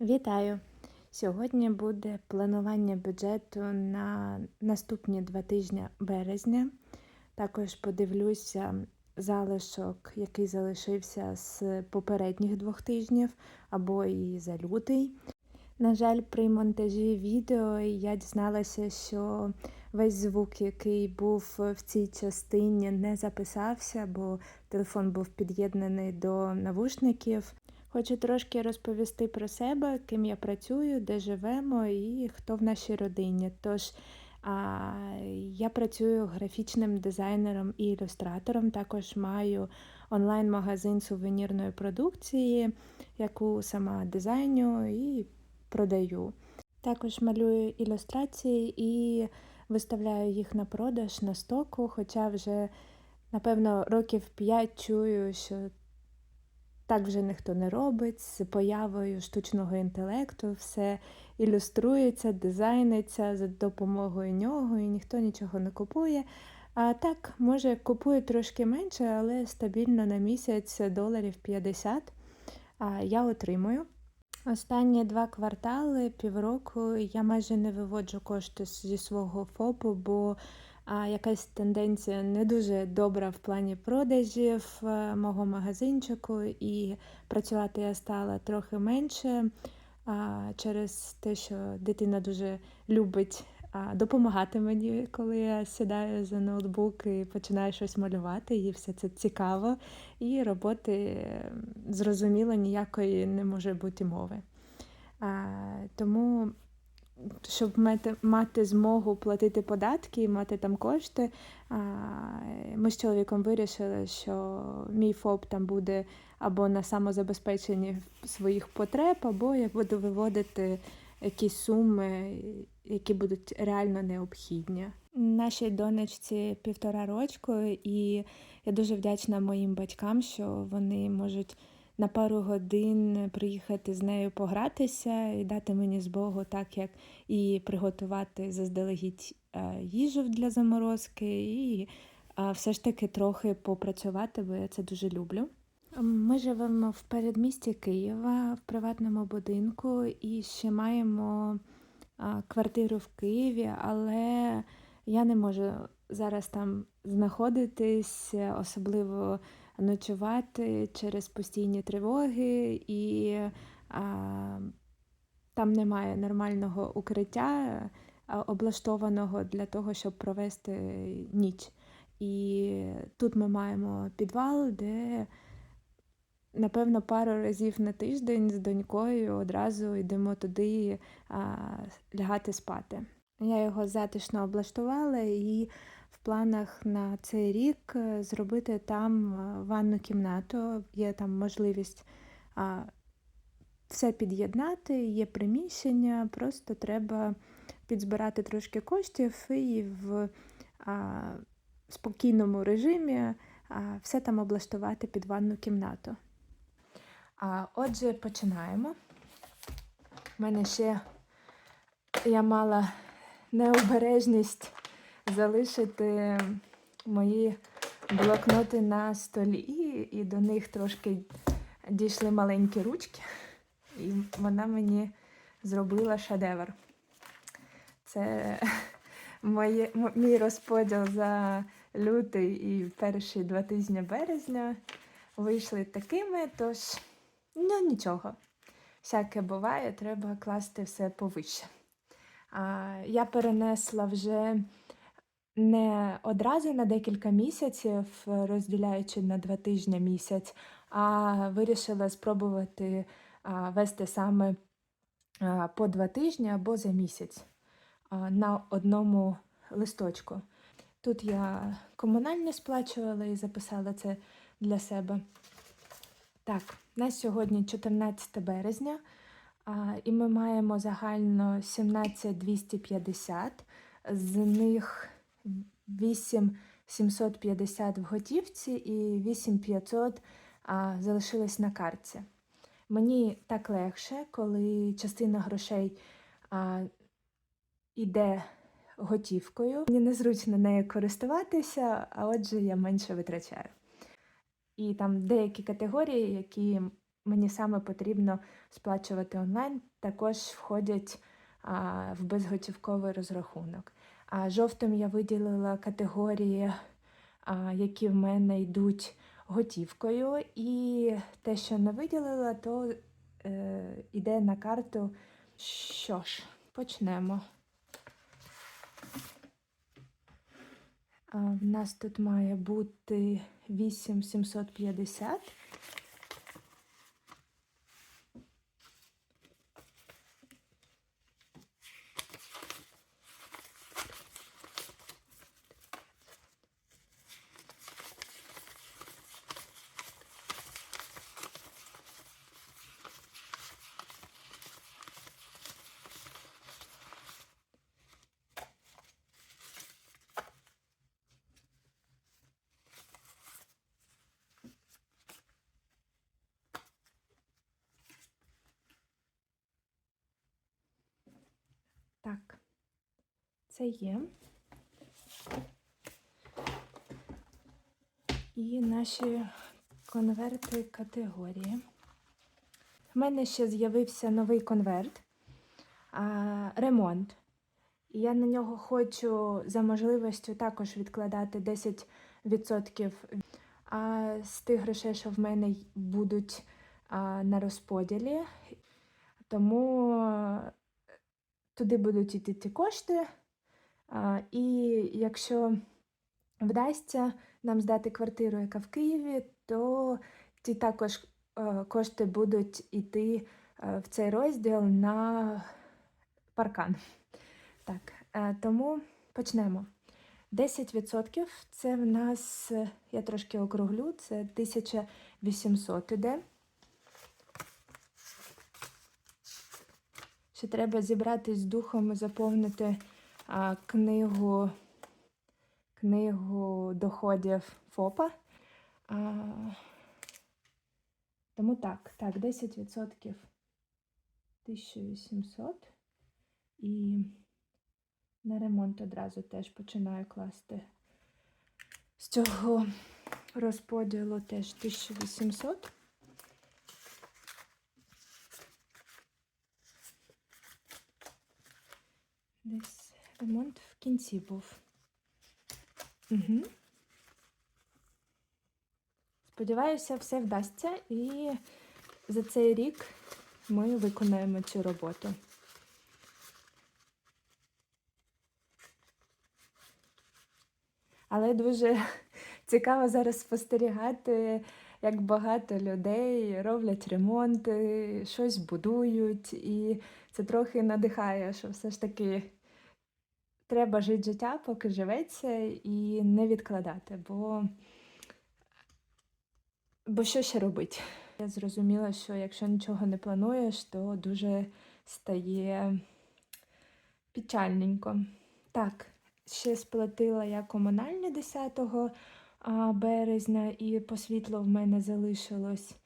Вітаю! Сьогодні буде планування бюджету на наступні два тижні березня. Також подивлюся залишок, який залишився з попередніх двох тижнів або і за лютий. На жаль, при монтажі відео я дізналася, що весь звук, який був в цій частині, не записався, бо телефон був під'єднаний до навушників. Хочу трошки розповісти про себе, ким я працюю, де живемо і хто в нашій родині. Тож а, я працюю графічним дизайнером і ілюстратором. Також маю онлайн-магазин сувенірної продукції, яку сама дизайню і продаю. Також малюю ілюстрації і виставляю їх на продаж на стоку, хоча вже, напевно, років 5 чую, що так вже ніхто не робить. З появою штучного інтелекту все ілюструється, дизайниться за допомогою нього, і ніхто нічого не купує. А так, може, купує трошки менше, але стабільно на місяць доларів 50 а я отримую. Останні два квартали, півроку, я майже не виводжу кошти зі свого ФОПу, бо якась тенденція не дуже добра в плані продажів е, мого магазинчику, і працювати я стала трохи менше а, через те, що дитина дуже любить а, допомагати мені, коли я сідаю за ноутбук і починаю щось малювати, їй все це цікаво, і роботи зрозуміло ніякої не може бути мови. А, Тому щоб мати, мати змогу платити податки і мати там кошти, ми з чоловіком вирішили, що мій ФОП там буде або на самозабезпеченні своїх потреб, або я буду виводити якісь суми, які будуть реально необхідні. Нашій донечці півтора рочку, і я дуже вдячна моїм батькам, що вони можуть на пару годин приїхати з нею погратися і дати мені з Богу, так як і приготувати заздалегідь е, їжу для заморозки, і все ж таки трохи попрацювати, бо я це дуже люблю. Ми живемо в передмісті Києва в приватному будинку і ще маємо квартиру в Києві, але я не можу зараз там знаходитись, особливо ночувати через постійні тривоги, і а, там немає нормального укриття, облаштованого для того, щоб провести ніч. І тут ми маємо підвал, де, напевно, пару разів на тиждень з донькою одразу йдемо туди а, лягати спати. Я його затишно облаштувала і в планах на цей рік е, зробити там е, ванну кімнату. Є там можливість все під'єднати, є приміщення, просто треба підзбирати трошки коштів і в спокійному режимі все там облаштувати під ванну кімнату. Отже, починаємо. У мене ще я мала необережність залишити мої блокноти на столі, і до них трошки дійшли маленькі ручки, і вона мені зробила шедевр. Це моє, мій розподіл за лютий і перші два тижні березня вийшли такими, тож ну нічого. Всяке буває, треба класти все повище. А, Я перенесла вже не одразу на декілька місяців, розділяючи на два тижні місяць, а вирішила спробувати вести саме по два тижні або за місяць на одному листочку. Тут я комунальне сплачувала і записала це для себе. Так, на сьогодні 14 березня, і ми маємо загально 17250, з них 8750 в готівці і 8500 а, залишилось на картці. Мені так легше, коли частина грошей а, йде готівкою. Мені незручно нею користуватися, а отже, я менше витрачаю. І там деякі категорії, які мені саме потрібно сплачувати онлайн, також входять а, в безготівковий розрахунок. Жовтим я виділила категорії, які в мене йдуть готівкою, і те, що не виділила, то е, йде на карту. Що ж, почнемо. В нас тут має бути 8750. Так, це є. І наші конверти категорії. У мене ще з'явився новий конверт а, ремонт. І я на нього хочу за можливістю також відкладати 10% а, з тих грошей, що в мене будуть а, на розподілі. Тому туди будуть йти ті кошти. І якщо вдасться нам здати квартиру, яка в Києві, то ті також е, кошти будуть йти е, в цей розділ на паркан. Так, е, тому почнемо. 10% це в нас, я трошки округлю, це 1800 іде. Ще треба зібратись з духом і заповнити а, книгу, книгу доходів ФОПа. А, тому так, так, 10% 1800. І на ремонт одразу теж починаю класти. З цього розподілу теж 1800. Десь ремонт в кінці був. Угу. Сподіваюся, все вдасться, і за цей рік ми виконаємо цю роботу. Але дуже цікаво зараз спостерігати, як багато людей роблять ремонти, щось будують, і це трохи надихає, що все ж таки треба жити життя, поки живеться, і не відкладати, бо, бо що ще робити? Я зрозуміла, що якщо нічого не плануєш, то дуже стає печальненько. Так, ще сплатила я комунальне 10 березня, і по світлу в мене залишилось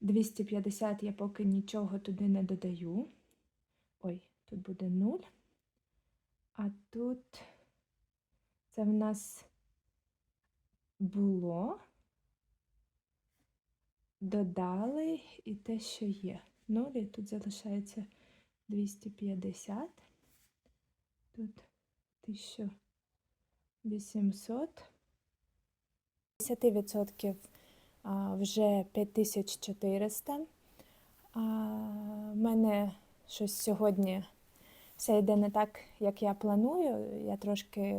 250, я поки нічого туди не додаю. Ой, тут буде 0. А тут це в нас було. Додали і те, що є. 0, і тут залишається 250. Тут 1800. 10% а, вже 5400. А, в мене щось сьогодні все йде не так, як я планую. Я трошки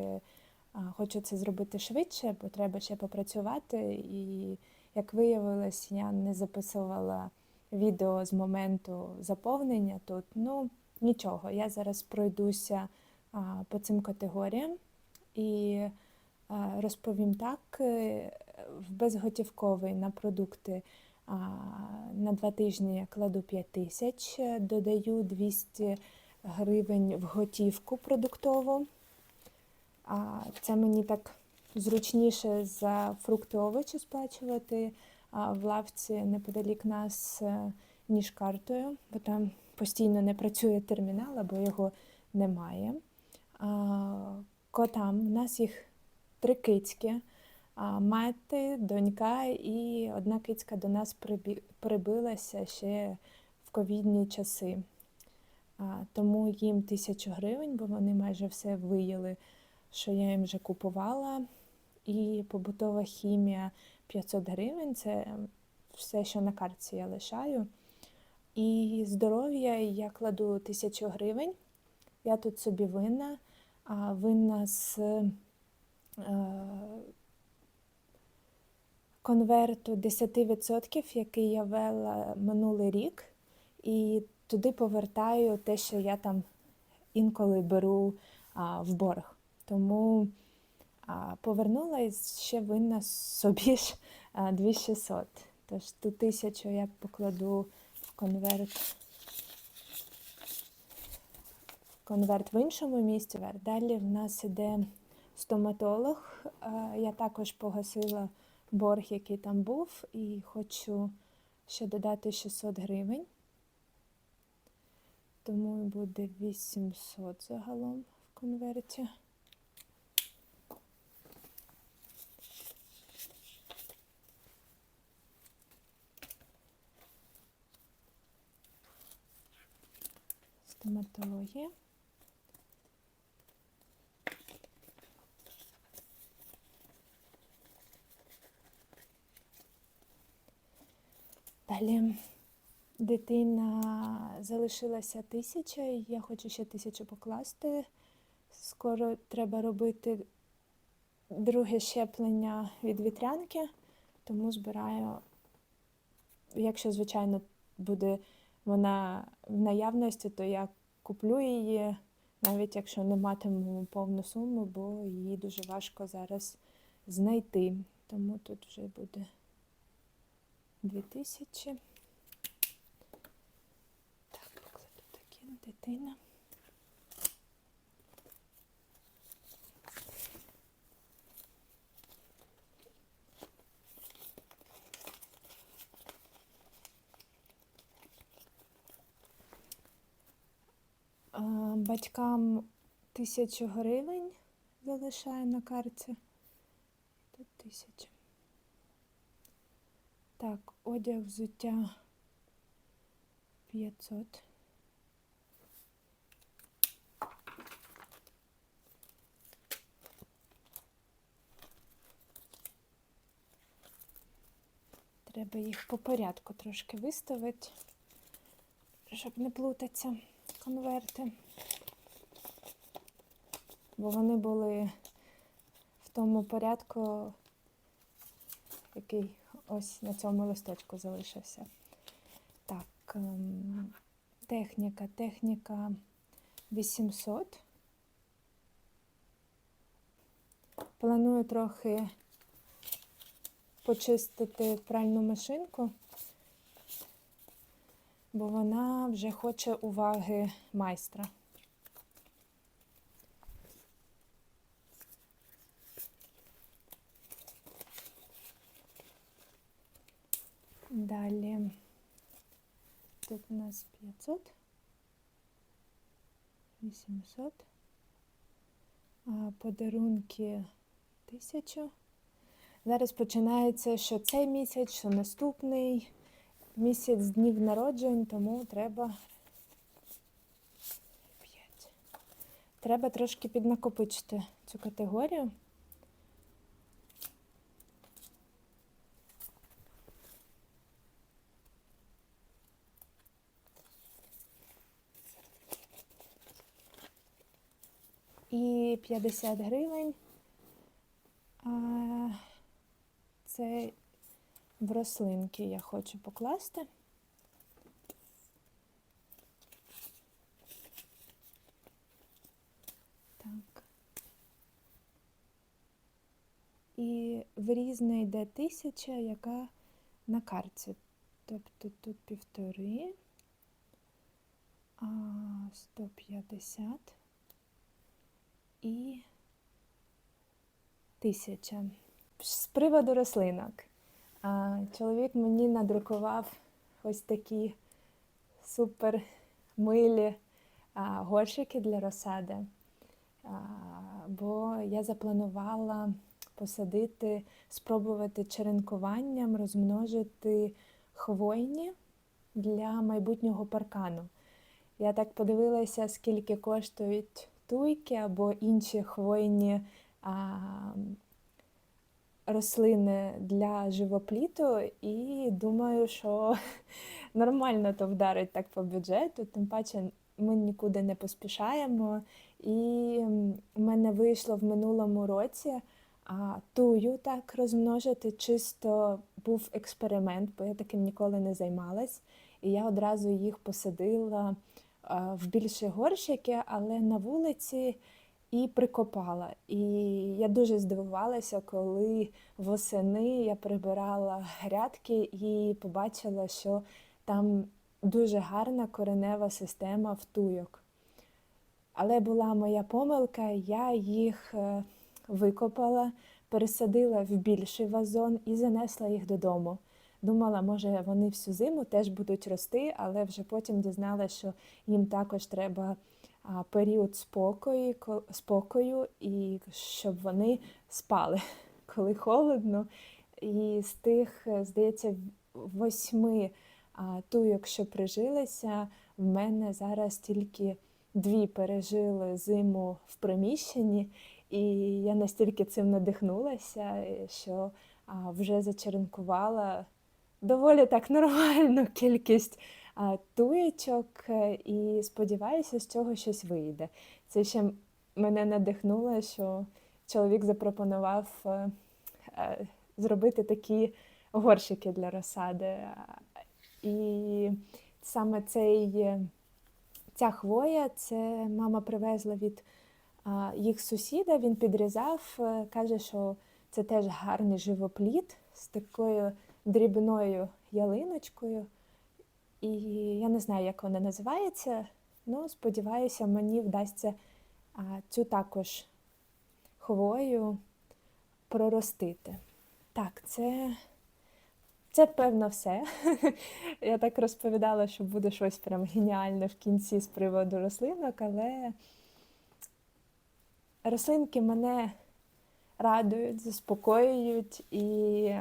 хочу це зробити швидше, бо треба ще попрацювати. І, як виявилось, я не записувала відео з моменту заповнення тут. Ну, нічого, я зараз пройдуся по цим категоріям і розповім так: е, в безготівковий на продукти на два тижні я кладу 5 тисяч, додаю 200 гривень в готівку продуктову. А, Це мені так зручніше за фрукти овочі сплачувати в лавці неподалік нас, е, ніж картою, бо там постійно не працює термінал, або його немає. Котам в нас їх три кицьки. мати, донька і одна кицька до нас прибилася ще в ковідні часи. Тому їм тисячу гривень, бо вони майже все виїли, що я їм вже купувала. І побутова хімія 500 гривень це все, що на картці я лишаю. І здоров'я я кладу тисячу гривень. Я тут собі винна, а винна з е, конверту 10%, який я вела минулий рік, і туди повертаю те, що я там інколи беру а, в борг. Тому а, повернула і ще винна собі ж а, 2600. Тож ту тисячу я покладу в конверт. Конверт в іншому місці. Далі в нас іде стоматолог. Я також погасила борг, який там був, і хочу ще додати 600 гривень. Тому буде 800 загалом в конверті. Стоматологія. Далі дитина залишилася тисяча, і я хочу ще тисячу покласти. Скоро треба робити друге щеплення від вітрянки, тому збираю, якщо, звичайно, буде вона в наявності, то я куплю її, навіть якщо не матиму повну суму, бо її дуже важко зараз знайти. Тому тут вже буде 2000. Так, покладу такі дитина. Батькам тисячу гривень залишаю на карті. Тут тисяча. Так, одяг взуття 500. Треба їх по порядку трошки виставити, щоб не плутатися конверти. Бо вони були в тому порядку, який ось на цьому листочку залишився. Так, ем, техніка, техніка 800. Планую трохи почистити пральну машинку, бо вона вже хоче уваги майстра. Далі тут у нас 500, 800, а подарунки 1000. Зараз починається, що цей місяць, що наступний місяць днів народжень, тому треба 5. Треба трошки піднакопичити цю категорію. І 50 гривень. Це в рослинки я хочу покласти. Так. І в різне йде тисяча, яка на карті. Тобто тут півтори, а 150 і тисяча. З приводу рослинок. Чоловік мені надрукував ось такі супер милі горщики для розсади. Бо я запланувала посадити, спробувати черенкуванням розмножити хвойні для майбутнього паркану. Я так подивилася, скільки коштують туйки або інші хвойні рослини для живопліту, і думаю, що нормально то вдарить так по бюджету, тим паче ми нікуди не поспішаємо. І в мене вийшло в минулому році а, тую так розмножити. Чисто був експеримент, бо я таким ніколи не займалась. І я одразу їх посадила в більші горщики, але на вулиці і прикопала. І я дуже здивувалася, коли восени я прибирала грядки і побачила, що там дуже гарна коренева система втуйок. Але була моя помилка, я їх е, викопала, пересадила в більший вазон і занесла їх додому. Думала, може, вони всю зиму теж будуть рости, але вже потім дізналася, що їм також треба період спокою, спокою і щоб вони спали, коли холодно. І з тих, е, здається, восьми туйок, що прижилися, в мене зараз тільки дві пережили зиму в приміщенні, і я настільки цим надихнулася, е, що вже зачеренкувала доволі так нормальну кількість туєчок, е, і сподіваюся, з цього щось вийде. Це ще мене надихнуло, що чоловік запропонував е, е, зробити такі горщики для розсади. І саме цей, ця хвоя, це мама привезла від їх сусіда, він підрізав, каже, що це теж гарний живопліт з такою дрібною ялиночкою. І я не знаю, як вона називається. Ну, сподіваюся, мені вдасться цю також хвою проростити. Так, це, це певно все. Я так розповідала, що буде щось прям геніальне в кінці з приводу рослинок, але рослинки мене радують, заспокоюють, і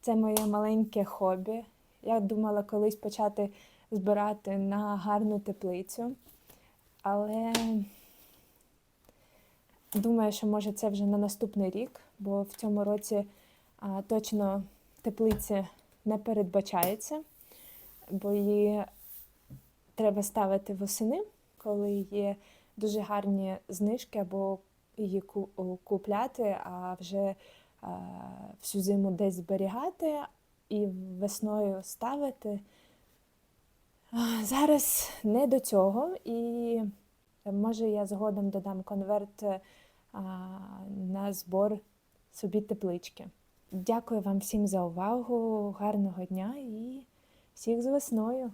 це моє маленьке хобі. Я думала колись почати збирати на гарну теплицю, але думаю, що може це вже на наступний рік, бо в цьому році а, точно теплиці не передбачається, бо її треба ставити восени, коли є дуже гарні знижки, або її купляти, а вже всю зиму десь зберігати і весною ставити. Зараз не до цього, і може я згодом додам конверт е, на збор собі теплички. Дякую вам всім за увагу, гарного дня і всіх з весною!